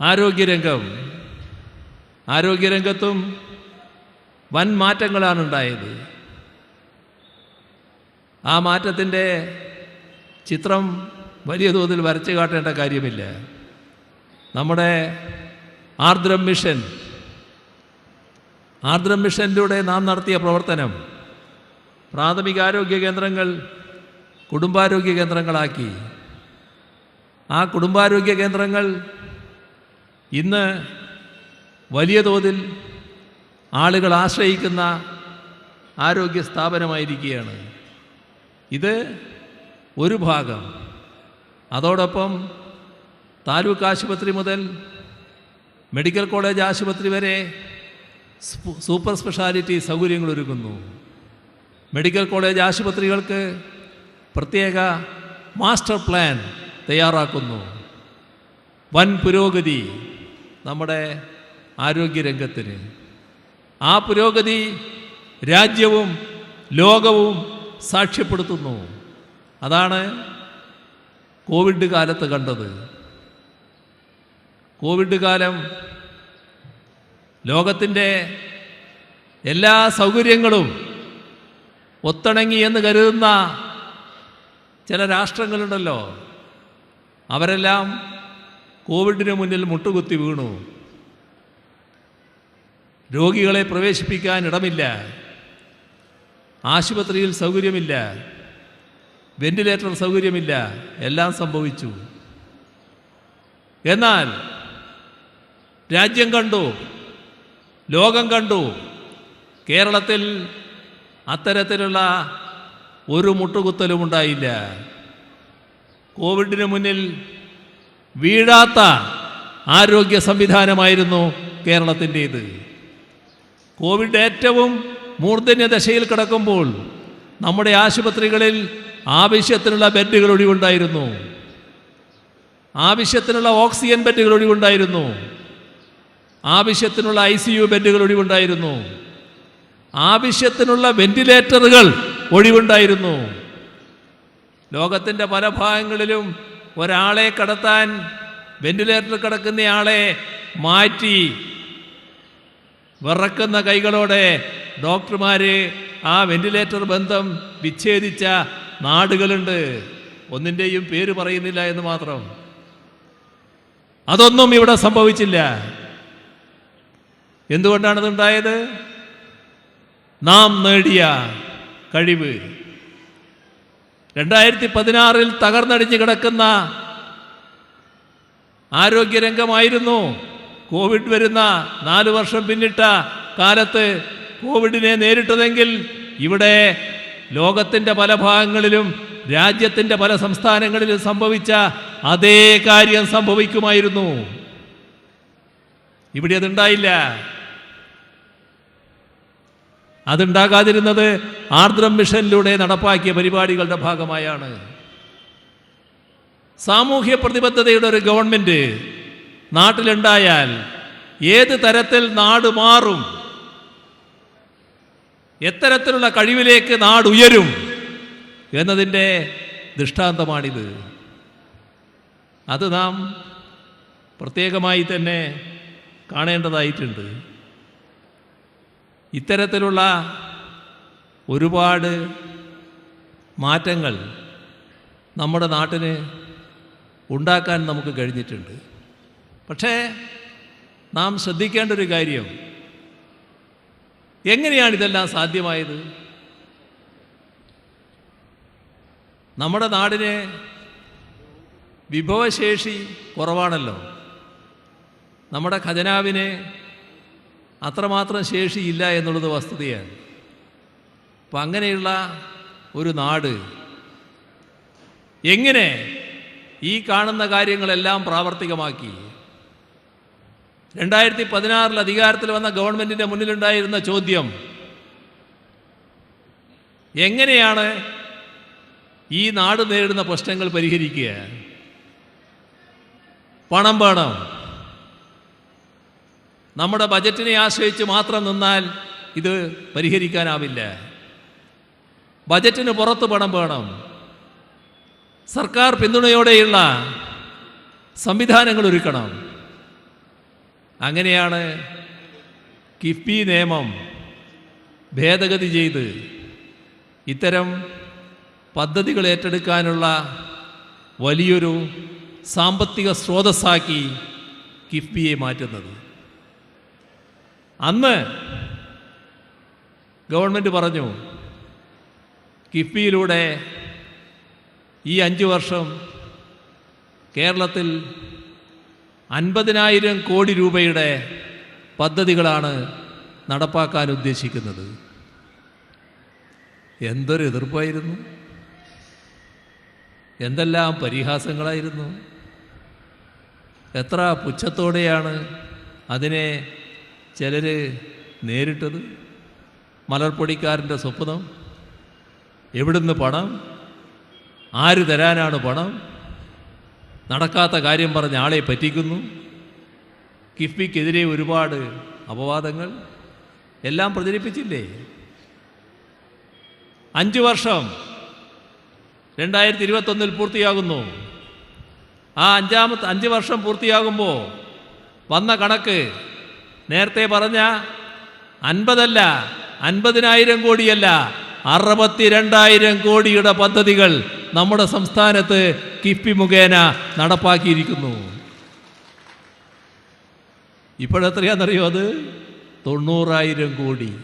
ആരോഗ്യരംഗം ആരോഗ്യരംഗത്തും വൻ മാറ്റങ്ങളാണ് ഉണ്ടായത് ആ മാറ്റത്തിന്റെ ചിത്രം വലിയ തോതിൽ വരച്ചു കാട്ടേണ്ട കാര്യമില്ല. നമ്മുടെ ആർദ്രം മിഷൻ ആർദ്രം മിഷനിലൂടെ നാം നടത്തിയ പ്രവർത്തനം പ്രാഥമിക ആരോഗ്യ കേന്ദ്രങ്ങൾ കുടുംബാരോഗ്യ കേന്ദ്രങ്ങളാക്കി. ആ കുടുംബാരോഗ്യ കേന്ദ്രങ്ങൾ ഇന്ന് വലിയ തോതിൽ ആളുകൾ ആശ്രയിക്കുന്ന ആരോഗ്യ സ്ഥാപനമായിരിക്കുകയാണ്. ഇത് ഒരു ഭാഗം. അതോടൊപ്പം താലൂക്ക് ആശുപത്രി മുതൽ മെഡിക്കൽ കോളേജ് ആശുപത്രി വരെ സൂപ്പർ സ്പെഷ്യാലിറ്റി സൗകര്യങ്ങൾ ഒരുക്കുന്നു മെഡിക്കൽ കോളേജ് ആശുപത്രികൾക്ക് പ്രത്യേക മാസ്റ്റർ പ്ലാൻ തയ്യാറാക്കുന്നു. വൻ പുരോഗതി നമ്മുടെ ആരോഗ്യരംഗത്തിന്. ആ പുരോഗതി രാജ്യവും ലോകവും സാക്ഷ്യപ്പെടുത്തുന്നു. അതാണ് കോവിഡ് കാലത്ത് കണ്ടത്. കോവിഡ് കാലം ലോകത്തിന്റെ എല്ലാ സൗകര്യങ്ങളും ഒത്തിണങ്ങി എന്ന് കരുതുന്ന ചില രാഷ്ട്രങ്ങളുണ്ടല്ലോ. അവരെല്ലാം കോവിഡിന് മുന്നിൽ മുട്ടുകുത്തി വീണു. രോഗികളെ പ്രവേശിപ്പിക്കാൻ ഇടമില്ല. ആശുപത്രിയിൽ സൗകര്യമില്ല. വെന്റിലേറ്റർ സൗകര്യമില്ല. എല്ലാം സംഭവിച്ചു. എന്നാൽ രാജ്യം കണ്ടു ലോകം കണ്ടു കേരളത്തിൽ അത്തരത്തിലുള്ള ഒരു മുട്ടുകുത്തലും ഉണ്ടായില്ല. കോവിഡിന് മുന്നിൽ വീഴാത്ത ആരോഗ്യ സംവിധാനമായിരുന്നു കേരളത്തിന്റേത്. കോവിഡ് ഏറ്റവും മൂർധന്യ ദശയിൽ കിടക്കുമ്പോൾ നമ്മുടെ ആശുപത്രികളിൽ ആവശ്യത്തിനുള്ള ബെഡുകൾ ഒഴിവുണ്ടായിരുന്നു. ആവശ്യത്തിനുള്ള ഓക്സിജൻ ബെഡുകൾ ഒഴിവുണ്ടായിരുന്നു. ആവശ്യത്തിനുള്ള ഐ സി യു ബെഡുകൾ ഒഴിവുണ്ടായിരുന്നു. ആവശ്യത്തിനുള്ള വെന്റിലേറ്ററുകൾ ഒഴിവുണ്ടായിരുന്നു. ലോകത്തിന്റെ പല ഭാഗങ്ങളിലും ഒരാളെ കടത്താൻ വെന്റിലേറ്റർ കിടക്കുന്നയാളെ മാറ്റി വിറക്കുന്ന കൈകളോടെ ഡോക്ടർമാര് ആ വെന്റിലേറ്റർ ബന്ധം വിച്ഛേദിച്ച നാടുകളുണ്ട്. ഒന്നിന്റെയും പേര് പറയുന്നില്ല എന്ന് മാത്രം. അതൊന്നും ഇവിടെ സംഭവിച്ചില്ല. എന്തുകൊണ്ടാണ് ഉണ്ടായത് നാം നേടിയ കഴിവ്. രണ്ടായിരത്തി പതിനാറിൽ തകർന്നടിഞ്ഞ് കിടക്കുന്ന ആരോഗ്യരംഗമായിരുന്നു. കോവിഡ് വരുന്ന നാല് വർഷം പിന്നിട്ട കാലത്ത് കോവിഡിനെ നേരിട്ടതെങ്കിൽ ഇവിടെ ലോകത്തിന്റെ പല ഭാഗങ്ങളിലും രാജ്യത്തിന്റെ പല സംസ്ഥാനങ്ങളിലും സംഭവിച്ച അതേ കാര്യം സംഭവിക്കുമായിരുന്നു. ഇവിടെ അതുണ്ടായില്ല. അതുണ്ടാകാതിരുന്നത് ആർദ്രം മിഷനിലൂടെ നടപ്പാക്കിയ പരിപാടികളുടെ ഭാഗമായാണ്. സാമൂഹ്യ പ്രതിബദ്ധതയുടെ ഒരു ഗവൺമെന്റ് നാട്ടിലുണ്ടായാൽ ഏത് തരത്തിൽ നാട് മാറും എത്തരത്തിലുള്ള കഴിവിലേക്ക് നാട് ഉയരും എന്നതിന്റെ ദൃഷ്ടാന്തമാണിത്. അത് നാം പ്രത്യേകമായി തന്നെ കാണേണ്ടതായിട്ടുണ്ട്. ഇത്തരത്തിലുള്ള ഒരുപാട് മാറ്റങ്ങൾ നമ്മുടെ നാട്ടിന് ഉണ്ടാക്കാൻ നമുക്ക് കഴിഞ്ഞിട്ടുണ്ട്. പക്ഷേ നാം ശ്രദ്ധിക്കേണ്ട ഒരു കാര്യം. എങ്ങനെയാണ് ഇതെല്ലാം സാധ്യമായത്? നമ്മുടെ നാടിന് വിഭവശേഷി കുറവാണല്ലോ. നമ്മുടെ ഖജനാവിന് അത്രമാത്രം ശേഷിയില്ല എന്നുള്ളത് വസ്തുതയാണ്. അപ്പം അങ്ങനെയുള്ള ഒരു നാട് എങ്ങനെ ഈ കാണുന്ന കാര്യങ്ങളെല്ലാം പ്രാവർത്തികമാക്കി. രണ്ടായിരത്തി പതിനാറിൽ അധികാരത്തിൽ വന്ന ഗവൺമെന്റിന്റെ മുന്നിലുണ്ടായിരുന്ന ചോദ്യം എങ്ങനെയാണ് ഈ നാട് നേരിടുന്ന പ്രശ്നങ്ങൾ പരിഹരിക്കുക? പണം വേണം. നമ്മുടെ ബജറ്റിനെ ആശ്രയിച്ച് മാത്രം നിന്നാൽ ഇത് പരിഹരിക്കാനാവില്ല. ബജറ്റിന് പുറത്ത് പണം വേണം. സർക്കാർ പിന്തുണയോടെയുള്ള സംവിധാനങ്ങൾ ഒരുക്കണം. അങ്ങനെയാണ് കിഫ്ബി നിയമം ഭേദഗതി ചെയ്ത് ഇത്തരം പദ്ധതികൾ ഏറ്റെടുക്കാനുള്ള വലിയൊരു സാമ്പത്തിക സ്രോതസ്സാക്കി കിഫ്ബിയെ മാറ്റുന്നത്. അന്ന് ഗവൺമെന്റ് പറഞ്ഞു കിഫ്ബിയിലൂടെ ഈ അഞ്ച് വർഷം കേരളത്തിൽ അൻപതിനായിരം കോടി രൂപയുടെ പദ്ധതികളാണ് നടപ്പാക്കാൻ ഉദ്ദേശിക്കുന്നത്. എന്തൊരു എതിർപ്പായിരുന്നു? എന്തെല്ലാം പരിഹാസങ്ങളായിരുന്നു? എത്ര പുച്ഛത്തോടെയാണ് അതിനെ ചിലർ നേരിട്ടത്? മലർപ്പൊടിക്കാരന്റെ സ്വപ്നം? എവിടുന്ന് പണം? ആര് തരാനാണ് പണം? നടക്കാത്ത കാര്യം പറഞ്ഞ് ആളെ പറ്റിക്കുന്നു. കിഫ്ബിക്കെതിരെ ഒരുപാട് അപവാദങ്ങൾ. എല്ലാം പ്രചരിപ്പിച്ചില്ലേ? അഞ്ച് വർഷം രണ്ടായിരത്തി ഇരുപത്തൊന്നിൽ പൂർത്തിയാകുന്നു. ആ അഞ്ചാമത്തെ അഞ്ച് വർഷം പൂർത്തിയാകുമ്പോൾ വന്ന കണക്ക് നേരത്തെ പറഞ്ഞ അൻപതല്ല അൻപതിനായിരം കോടിയല്ല. അറുപത്തിരണ്ടായിരം കോടിയുടെ പദ്ധതികൾ നമ്മുടെ സംസ്ഥാനത്ത് കിഫ്ബി മുഖേന നടപ്പാക്കിയിരിക്കുന്നു. ഇപ്പോഴെത്രയാണെന്നറിയോ അത്? തൊണ്ണൂറായിരം കോടി.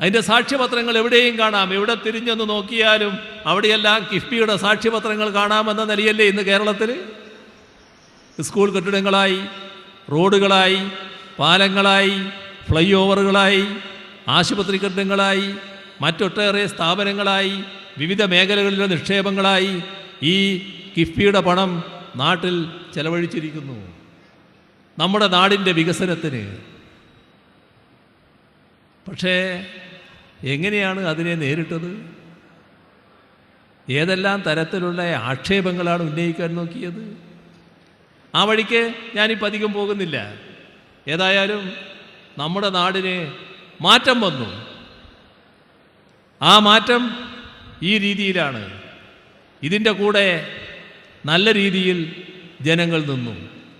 അതിന്റെ സാക്ഷ്യപത്രങ്ങൾ എവിടെയും കാണാം. എവിടെ തിരിഞ്ഞെന്ന് നോക്കിയാലും അവിടെയെല്ലാം കിഫ്ബിയുടെ സാക്ഷ്യപത്രങ്ങൾ കാണാമെന്ന നിലയല്ലേ ഇന്ന് കേരളത്തിൽ. സ്കൂൾ കെട്ടിടങ്ങളായി റോഡുകളായി പാലങ്ങളായി ഫ്ലൈ ഓവറുകളായി ആശുപത്രി കെട്ടിടങ്ങളായി മറ്റൊട്ടേറെ സ്ഥാപനങ്ങളായി വിവിധ മേഖലകളിലെ നിക്ഷേപങ്ങളായി ഈ കിഫ്ബിയുടെ പണം നാട്ടിൽ ചെലവഴിച്ചിരിക്കുന്നു. നമ്മുടെ നാടിന്റെ വികസനത്തിന്. പക്ഷേ എങ്ങനെയാണ് അതിനെ നേരിട്ടത്? ഏതെല്ലാം തരത്തിലുള്ള ആക്ഷേപങ്ങളാണ് ഉന്നയിക്കാൻ നോക്കിയത്? ആ വഴിക്ക് ഞാനിപ്പോൾ അധികം പോകുന്നില്ല. ഏതായാലും നമ്മുടെ നാടിന് മാറ്റം വന്നു. ആ മാറ്റം ഈ രീതിയിലാണ്. ഇതിന്റെ കൂടെ നല്ല രീതിയിൽ ജനങ്ങൾ നിന്നു.